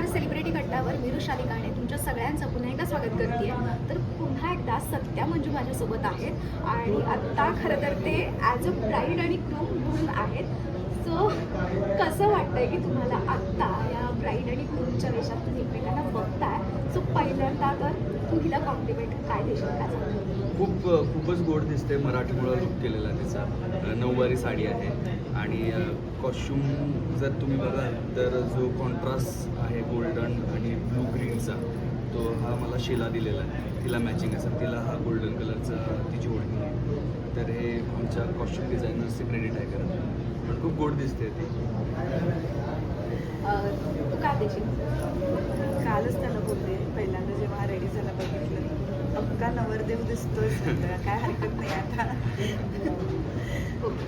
नमस्कार सेलिब्रिटी कट्टावर मी ऋषाली काणे तुमच्या सगळ्यांचं पुन्हा एकदा स्वागत करते तर पुन्हा एकदा सत्या मंजू माझ्यासोबत आहेत. आणि आत्ता खरं तर ते ॲज अ ब्राईड आणि क्रूम म्हणून आहेत. सो कसं वाटतंय की तुम्हाला आत्ता या ब्राईड आणि क्रूमच्या वेशात तुम्ही एकमेकांना बघताय? सो पहिल्यांदा तर तू हिला कॉम्प्लिमेंट काय देशील? का खूप खूपच गोड दिसते मराठमोळा लुक केलेला त्याचा नऊवारी साडी आहे. आणि कॉस्ट्युम जर तुम्ही बघाल तर जो कॉन्ट्रास्ट आहे ग्रीनचा तो हा मला शिला दिलेला आहे. तिला मॅचिंग असेल तिला हा गोल्डन कलरचा तिची ओढणी आहे. तर हे आमच्या कॉस्ट्युम डिझायनर्सचे क्रेडिट आहे खरं पण खूप गोड दिसते ती. अं, तू काय देशील? कालच त्याला बोलले. पहिल्यांदा जेव्हा रेडी झाला बघितलं. अक्का नवरदेव दिसतोय काय हरकत नाही आता ओके.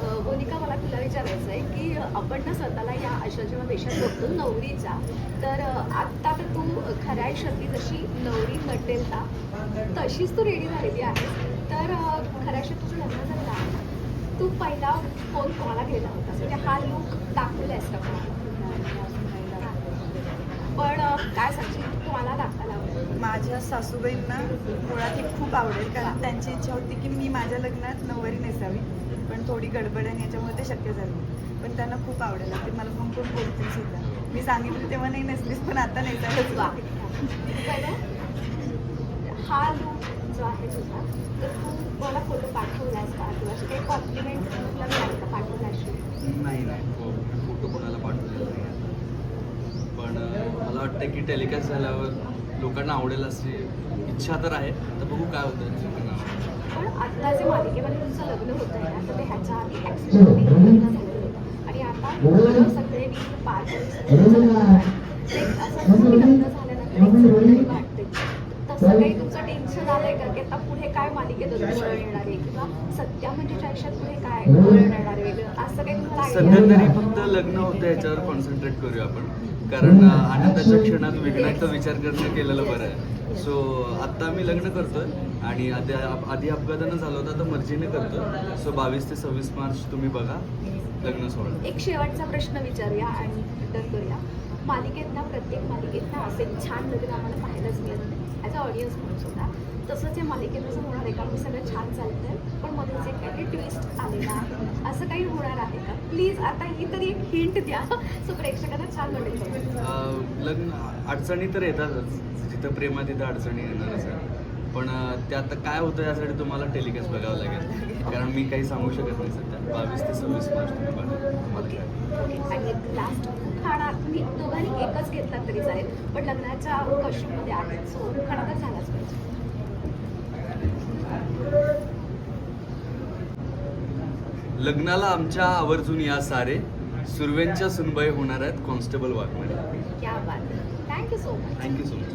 अ, मोनिका मला तुला विचारायचं आहे की आपण ना स्वतःला या अशा जेव्हा वेशात बघतो नवरीचा तर आत्ता तर तू खऱ्या आयुष्यातली जशी नवरी म्हणतेल ना तशीच तू रेडी झालेली आहेस. तर खऱ्या आयुष्यात तुझं लग्न झालं. झालं तू पहिला फोन कोणाला गेला होता? म्हणजे हा लुक दाखवलायस का पण काय सांगशील? तू कोणाला दाखवायला माझ्या सासूबाईंना मुळात हे खूप आवडेल कारण त्यांची इच्छा होती की मी माझ्या लग्नात नवरी नेसावी पण थोडी गडबड आणि याच्यामुळे ते शक्य झालं पण त्यांना खूप आवडेल. ते मला फोन करून बोलतील सुद्धा. मी सांगितलं तेव्हा नाही नेसलीस पण आता नेसायलाच वा. वा पहिलं हा लुक जो आहे तुझा तर तू मला फोटो पाठवलास का? काही कॉम्प्लिमेंट तुला मिळाली का पाठवलास नाही नाही. फो- फोटो कोणाला पाठवलेला नाही. पण मला वाटतं की टेलिकास्ट झाल्यावर लोकांना आवडेल अशी इच्छा तर आहे. तर बघू काय होतं. पण आत्ता जे मालिकेमध्ये तुमचं लग्न होत आहे ना तर ते ह्याच्या आधी ॲक्सिडेंटली लग्न झालेलं होतं. आणि आता सगळे सगळ्यांचं लग्न असं झाल्यानंतर एक जबाबदारी वाटते तसं काही तुमचं टेन्शन आलंय का? की आता पुढे काय मालिकेत वळण येणार आहे? किंवा म्हणजे आयुष्यात पुढे काय वळण येणार आहे? वेगळं असं काही तुम्हाला सध्या तरी फक्त लग्न होतं याच्यावर कॉन्सन्ट्रेट करूया आपण. कारण आनंदाच्या क्षणात विघ्नाचा विचार करणं केलेलं बरं आहे. सो आत्ता आम्ही लग्न करतोय आणि आधी आधी अपघातानं झालं होतं तर मर्जीने करतोय. सो बावीस ते सव्वीस मार्च तुम्ही बघा लग्न सोहळा एक शेवटचा प्रश्न विचारूया आणि रिटर्न करूया. मालिकेत ना प्रत्येक मालिकेत ना असे छान लग्न आम्हाला पाहायलाच मिळत नाही. ॲज अ ऑडियन्स म्हणून सुद्धा. तसंच या मालिकेत असं होणार आहे का? की सगळं छान चालतंय. पण मध्येच एक काही ट्विस्ट आलेला आहे असं काही होणार आहे का? प्लीज आता ही तरी एक हिंट द्या. सो प्रेक्षकांना छान वाटेल. लग्न अडचणी तर येतातच. जिथं प्रेमात तिथं अडचणी येणारच आहे पण ते आता काय होतं यासाठी तुम्हाला टेलिकास्ट बघावं लागेल. कारण मी काही सांगू शकत नाही सध्या. बावीस ते सव्वीस मार्च दोघांनी एकच घेतला तरी चालेल. पण लग्नाच्या कॉस्ट्युममध्ये आहे? सो तर झालाच पाहिजे. लग्नाला आमच्या आवर्जून या सारे सुरवेंच्या सुनबाई होणार आहेत कॉन्स्टेबल वाघमारे. क्या बात thank you so much thank you so much